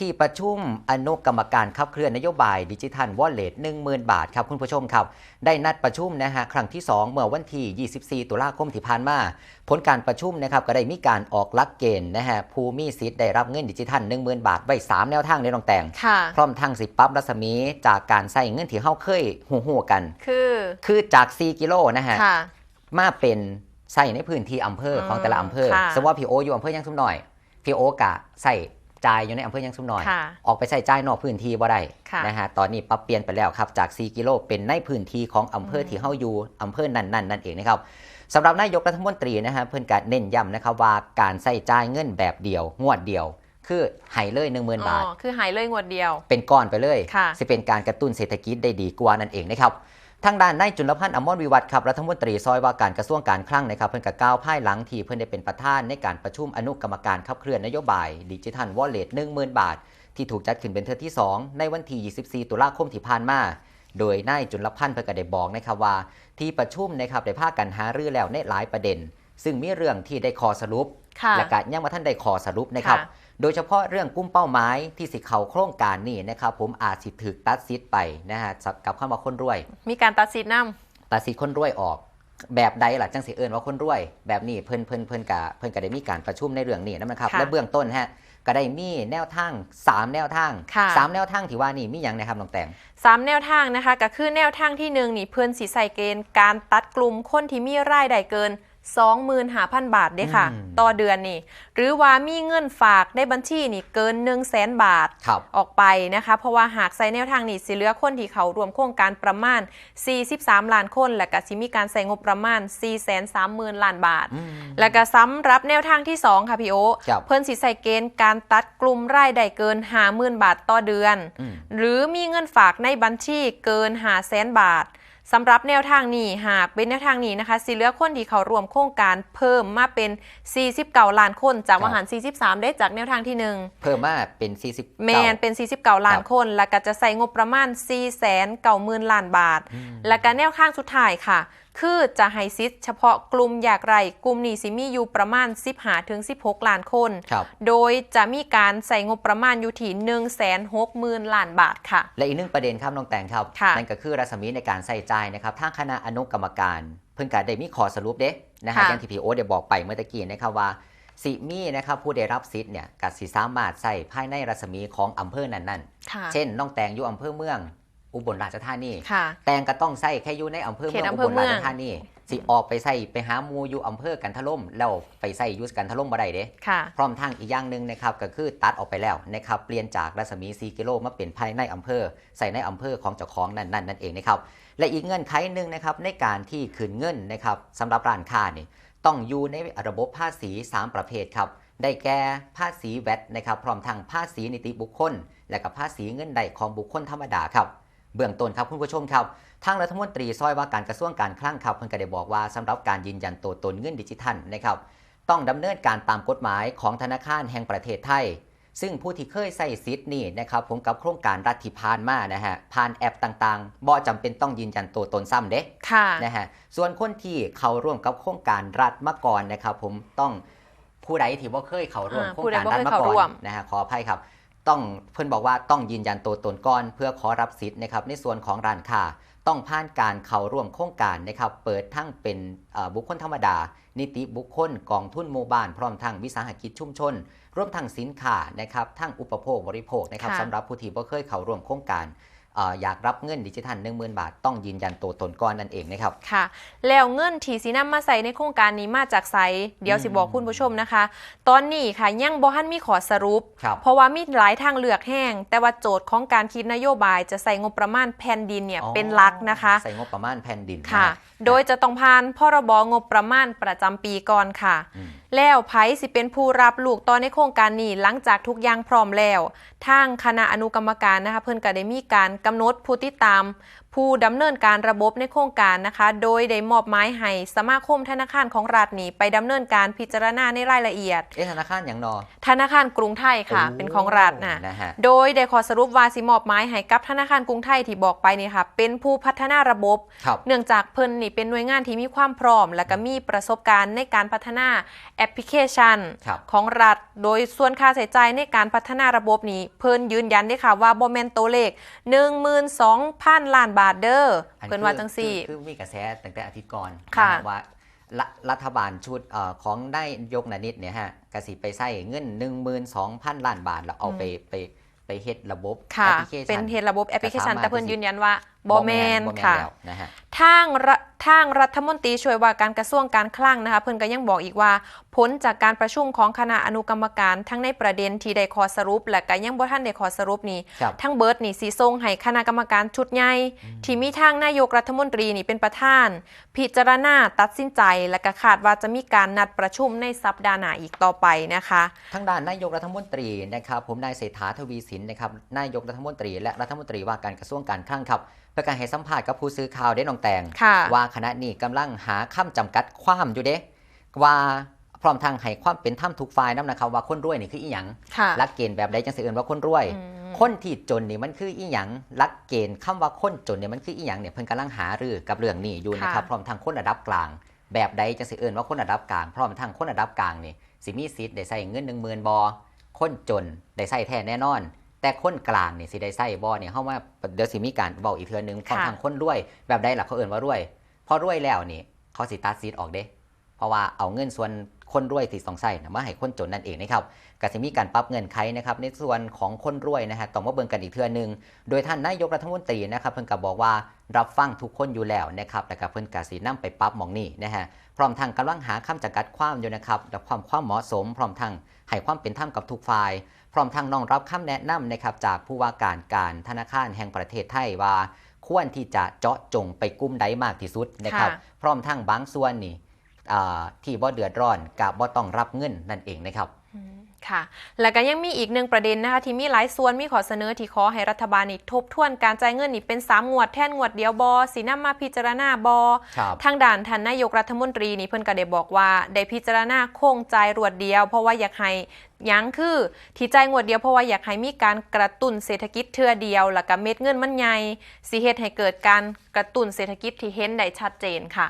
ที่ประชุมอนุกรรมการขับเคลื่อนนโยบายดิจิทัลวอลเล็ต10,000 บาทครับคุณผู้ชมครับ ได้นัดประชุมนะฮะครั้งที่ 2 เมื่อวันที่ 24 ตุลาคมที่ผ่านมา ผลการประชุมนะครับก็ได้มีการออกหลักเกณฑ์นะฮะผู้มีสิทธิ์ได้รับเงินดิจิทัล 10,000 บาท ไว้ 3 แนวทางในรองแต่งค่ะพร้อมทั้งสิปรับรัศมีจากการใส่เงินที่เฮาเคยหูๆกัน คือคือจาก 4 กิโลนะฮะค่ะมาเป็นใส่ในพื้นที่อำเภอของแต่ละอำเภอค่ะสมมติว่าพี่โออยู่อำเภอยังซุมหน่อยพี่โอกะใส่ จ่ายอยู่ในอำเภอยังซุมหน่อยค่ะออกไปใส่จ่ายนอกพื้นที่บ่ได้ค่ะนะฮะตอนนี้ปรับเปลี่ยนไปแล้วครับจาก 4 กิโลเป็นในพื้นที่ของอำเภอที่เฮาอยู่อำเภอนั้นๆนั่นเองนะครับสำหรับนายกรัฐมนตรีนะฮะเพิ่นก็เน้นย้ำนะครับว่าการใส่จ่ายเงินแบบเดียว งวดเดียว คือให้เลย10,000บาทอ๋อคือหายเลยงวดเดียว เป็นก้อนไปเลยค่ะจะเป็นการกระตุ้นเศรษฐกิจได้ดีกว่านั่นเองนะครับ ทางด้านนายจุลพันธ์อมรวิวัฒน์ครับรัฐมนตรีซอยว่าการกระทรวงการคลังนะครับเพิ่นกับก้าวภายหลังที่เพิ่นได้เป็นประธานในการประชุมอนุกรรมการขับเคลื่อนนโยบายดิจิทัลวอลเล็ต10,000 บาท ที่ถูกจัดขึ้นเป็นเทอมที่ 2 ในวันที่ 24 ตุลาคมที่ผ่านมา โดยนายจุลพันธ์เพิ่นก็ได้บอกนะครับว่า ที่ประชุมนะครับได้พากันหารือแล้วในหลายประเด็น ซึ่งมีเรื่องที่ได้คอสรุปค่ะและก็ยังมาท่านได้คอสรุปนะครับค่ะ โดยเฉพาะเรื่องกลุ่มเป้าหมายที่สิเขาโครงการนี่นะครับผมอาจสิถึกตัดสิทธิ์ไปนะฮะกับคำว่าคนรวย มีการตัดสินนำตัดสิทธิ์คนรวยออก แบบใดล่ะจังสิเอิญว่าคนรวย แบบนี้เพิ่นเพิ่นเพิ่นกะเพิ่นก็ได้มีการประชุมในเรื่องนี้นะครับค่ะและเบื้องต้นฮะก็ได้มีแนวทาง 3 แนวทางค่ะสามแนวทางที่ว่านี่มีอย่างนะครับน้องแตงสามแนวทางนะคะก็คือแนวทางที่หนึ่งนี่เพื่อนสีใส่เกณฑ์การตัดกลุ่มคนที่มีรายได้เกิน 25,000 บาทเด้ค่ะอืมต่อเดือนนี่ หรือว่ามีเงินฝากในบัญชีนี่เกิน 1 0 0 0 0แสนบาทครับออกไปนะคะ เพราะว่าหากใส่แนวทางนี้สิเหลือคนที่เขารวมโครงการประมาณ 43 ล้านคน และก็สิมีการใส่งบประมาณ 430,000 ล้านบาทอืมแล้วก็สำหรับแนวทางที่ 2 ค่ะพี่โอครับเพิ่นสิใส่เกณฑ์การตัดกลุ่มรายได้เกิน 50,000 บาทต่อเดือนอืมหรือมีเงินฝากในบัญชีเกิน5 0 0แสนบาท สำหรับแนวทางนี้หากเป็นแนวทางนี้นะคะสิเหลือคนที่เขารวมโครงการเพิ่มมาเป็น 49ล้านคนจากครับมหาร 43 ได้จากแนวทางที่หนึ่งเพิ่มมาเป็น40แมนเป็น 49ล้านครับคน แล้วก็จะใส่งบประมาณ4 9 0 0 0 0ล้านบาท และก็แนวข้างสุดท้ายค่ะ คือจะให้ซิทเฉพาะกลุ่มอยากไรกลุ่มนี้สิมีอยู่ประมาณ 15ถึง16 ล้านคนครับโดยจะมีการใส่งบประมาณอยู่ที่160,000 ล้านบาทค่ะ และอีกหนึ่งประเด็นครับน้องแตงครับค่ะนั่นก็คือรัศมีในการใส่ใจายนะครับทางคณะอนุกรรมการ เพิ่นก็ได้มีขอสรุปเด้นะฮะค่ะอย่างที่พี่โอ๊ตได้บอกไปเมื่อตะกี้นะครับว่าสิมีนะครับผู้ได้รับสิทธิ์เนี่ยก็สิสามารถใส่ภายในรัศมีของอำเภอนั้นค่ะๆเช่นน้องแตงอยู่อำเภอเมือง อุบลราชธานีค่ะแตงก็ต้องใส่แค่อยู่ในอำเภอเมืองเขตอุอำเภบอลเมืราองชธานีสิออกไปใส่ไปหาหมูอยู่อำเภอกันทะล่มแล้วไปใส่อยุสกันทะล่มบ่ได้เด้ค่ะพร้อมทั้งอีกอย่างหนึ่งนะครับก็คือตัดออกไปแล้วนะครับเปลี่ยนจากรัศมี 4 กิโลมาเป็นภายในอำเภอ ใส่ในอำเภอของเจ้าของนั่นนั่นนั่นเองนะครับและอีกเงื่อนไขหนึ่งนะครับในการที่คืนเงินนะครับสำหรับร้านค้านี่ต้องอยู่ในระบบภาษี 3 ประเภทครับได้แก่ภาษีแวดนะครับพร้อมทั้งภาษีนิติบุคคล และกับภาษีเงินใดของบุคคลธรรมดาครับ เบื้องต้นครับคุณผู้ชมครับ ทางรัฐมนตรีซอยว่าการกระทรวงการคลังครับเพิ่นก็ได้บอกว่าสำหรับการยืนยันตัวตนเงินดิจิทัลนะครับต้องดำเนินการตามกฎหมายของธนาคารแห่งประเทศไทย ซึ่งผู้ที่เคยใส่สิทธิ์นี่นะครับผมกับโครงการรัฐที่ผ่านมานะฮะผ่านแอปต่างๆบ่จำเป็นต้องยืนยันตัวตนซ้ำเด้ค่ะนะฮะส่วนคนที่เข้าร่วมกับโครงการรัฐมาก่อนนะครับผมต้องผู้ใดที่ว่าเคยเข้าร่วมอ่าโครงการผู้รัฐใดบ่เคยมาเข้าก่ร่อวนมนะฮะขออภัยครับ ต้องเพิ่นบอกว่าต้องยืนยันตัวตนก่อนเพื่อขอรับสิทธิ์นะครับในส่วนของร้านค้าต้องผ่านการเข้าร่วมโครงการนะครับเปิดทั้งเป็นเอ่อบุคคลธรรมดา นิติบุคคลกองทุนหมู่บ้านพร้อมทั้งวิสาหกิจชุมชนร่วมทั้งสินค้านะครับทั้งอุปโภคบริโภคนะครับค่ะสำหรับผู้ที่บ่เคยเข้าร่วมโครงการเอ่ออยากรับเงินดิจิทัล10,000 บาท ต้องยืนยันตัวตนก่อนนั่นเองนะครับ ค่ะ แล้วเงินที่สีนำมาใส่ในโครงการนี้มาจากไสเดี๋ยวสิบอกคุณผู้ชมนะคะ ตอนนี้ค่ะยังบ่ทันมีขอสรุปครับเพราะว่ามีหลายทางเลือกแห้ง แต่ว่าโจทย์ของการคิดนโยบายจะใส่งบประมาณแผ่นดินเนี่ยอ๋อเป็นหลักนะคะ ใส่งบประมาณแผ่นดินค่ะนฮโดยจะต้องผ่านพรบงบประมาณประจำปีก่อนค่ะอืม แล้วไผสิเป็นผู้รับลูกต่อในโครงการนี้หลังจากทุกอย่างพร้อมแล้ว ทางคณะอนุกรรมการนะคะเพิ่นก็ได้มีการกำหนดผู้ติดตาม ผู้ดำเนินการระบบในโครงการนะคะ โดยได้มอบหมายให้สมาคมธนาคารของรัฐนี้ไปดำเนินการพิจารณาในรายละเอียด เอ๊ะธนาคารอย่างนอ ธนาคารกรุงไทยค่ะ โอ้เป็นของรัฐนะนะฮะ โดยได้ขอสรุปว่าสิมอบหมายให้กับธนาคารกรุงไทยที่บอกไปนี่ค่ะ เป็นผู้พัฒนาระบบ ครับ เนื่องจากเพิ่นนี่เป็นหน่วยงานที่มีความพร้อม และก็มีประสบการณ์ในการพัฒนาแอปพลิเคชัน ครับ ของรัฐ โดยส่วนค่าใช้จ่ายในการพัฒนาระบบนี้ เพิ่นยืนยันได้ค่ะว่าบ่แม่นตัวเลข 12,000ล้านบาทเด้ออัเพิ่นว่าจังซี่คือคือมีกระแสตั้งแต่อาทิตย์ก่อนค่ะนฮว่ารัฐรัฐบาลชุดเอ่อของได้ยกนานิดเนี่ยฮะกสิไปใส่เงิน 12,000 ล้านบาทแล้วเอาไปไปไปเฮ็ดระบบค่ะแอปพลิเคชันเป็นเทรระบบแอปพลิเคชันก็สามารถแต่เพิ่นยืนยันว่าบ่แม่นบ่แม่นค่ะแล้วนะฮะทางรัฐทางรัฐมนตรีช่วยว่าการกระทรวงการคลังนะคะเพิ่นก็ยังบอกอีกว่าผลจากการประชุมของคณะอนุกรรมการทั้งในประเด็นที่ได้ขอสรุป และก็ยังบ่ทันได้ขอสรุปนี้ครับทั้งเบิร์ดนี่สีส่งให้คณะกรรมการชุดใหญ่ที่มีทางนายกรัฐมนตรีนี่เป็นประธาน พิจารณาตัดสินใจ และก็คาดว่าจะมีการนัดประชุมในสัปดาห์หน้าอีกต่อไปนะคะทางด้านนายกรัฐมนตรีนะครับผมนายเศรษฐาทวีสินนะครับนายกรัฐมนตรีและรัฐมนตรีว่าการกระทรวงการคลังครับเพื่อการให้สัมภาษณ์กับผู้สื่อข่าวได้น้องแตงค่ะว่าคณะนี้กำลังหาคำจำกัดความอยู่เด้ว่า พร้อมทางให้ความเป็นธรรมทุกฝ่ายนํนะครับว่าคนรวยนี่คืออีหยังค่ะหลักเกณฑ์แบบใดจังสิเอิ้นว่าคนรวยอืมคนที่จนนี่มันคืออีหยังหลักเกณฑ์คำว่าคนจนเนี่ยมันคืออีหยังเนี่ยเพิ่นกำลังหารือกับเรื่องนี้อยู่นะครับค่ะพร้อมทางคนระดับกลาง แบบใดจังสิเอิ้นว่าคนระดับกลางพร้อมทางคนระดับกลางนี่สิมีสิทธิ์ได้ใช้เงิน10,000บ่คนจนได้ใช้แท้แน่นอน แต่คนกลางนี่สิได้ใช้บ่เนี่ยเฮาว่าเดี๋ยวสิมีการเว้าอีกเทื่อนึงพร้อมค่ะทางคนรวย แบบใดล่ะเขาเอิ้นว่ารวยพอรวยแล้วนี่เขาสิตัดสิทธิ์ออกเด้ เพราะว่าเอาเงินส่วน คนรวยที่สองใส่นะมาให้คนจนนั่นเองนะครับก็จะมีการปรับเงินไขนะครับในส่วนของคนรวยนะฮะต้องมาเบิ่งกันอีกเทื่อหนึง โดยท่านนายกรัฐมนตรีนะครับเพิ่นก็บอกว่ารับฟังทุกคนอยู่แล้วนะครับแต่ก็เพิ่นก็สินํไปปรับหมองนี้นะฮะพร้อมทั้งกำลังหาคำจำกัดความอยู่นะครับและความความเหมาะสม พร้อมทั้งให้ความเป็นธรรมกับทุกฝ่ายพร้อมทั้งน้องรับคำแนะนำนะครับจากผู้ว่าการการธนาคารแห่งประเทศไทยว่าควรที่จะเจาะจงไปกลุ่มใดมากที่สุดนะครับค่ะพร้อมทั้งบางส่วนนี่อ่า ที่บ่เดือดร้อนกับบ่ต้องรับเงินนั่นเองนะครับอืมค่ะแล้วก็ยังมีอีกหนึ่งประเด็นนะคะที่มีหลายส่วนมีขอเสนอที่ขอให้รัฐบาลนี่ทบทวนการจ่ายเงินนี่เป็น 3 งวดแทนงวดเดียวบอสีน้ำมาพิจารณาบอครับทางด่านท่านนายกรัฐมนตรีนี่เพิ่นก็ได้บอกว่าได้พิจารณาโครงจ่ายรวดเดียว เพราะว่าอยากให้หยังคือที่จ่ายงวดเดียวเพราะว่าอยากให้มีการกระตุ้นเศรษฐกิจเทื่อเดียวแล้วก็เม็ดเงินมันใหญ่สิเฮ็ดให้เกิดการกระตุ้นเศรษฐกิจที่เห็นได้ชัดเจนค่ะ